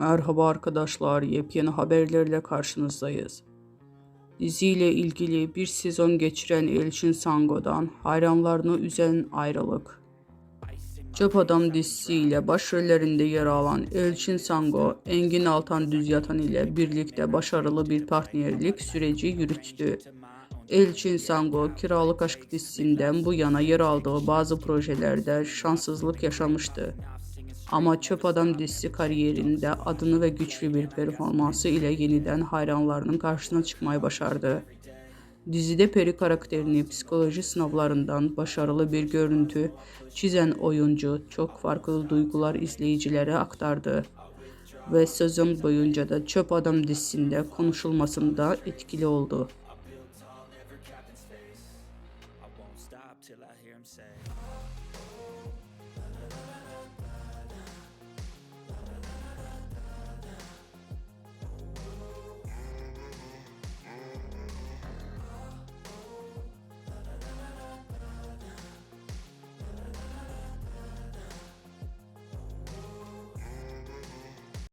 Merhaba arkadaşlar, yepyeni haberlerle karşınızdayız. Diziyle ilgili bir sezon geçiren Elçin Sango'dan hayranlarını üzen ayrılık. Çöp Adam dizisiyle başrollerinde yer alan Elçin Sango, Engin Altan Düzyatan ile birlikte başarılı bir partnerlik süreci yürüttü. Elçin Sango, Kiralık Aşk dizisinden bu yana yer aldığı bazı projelerde şanssızlık yaşamıştı. Ama çöp adam dizisi kariyerinde adını ve güçlü bir performansı ile yeniden hayranlarının karşısına çıkmayı başardı. Dizide Peri karakterini psikoloji sınavlarından başarılı bir görüntü çizen oyuncu çok farklı duygular izleyicilere aktardı ve sezon boyunca da Çöp Adam dizisinde konuşulmasında etkili oldu. till I hear him say.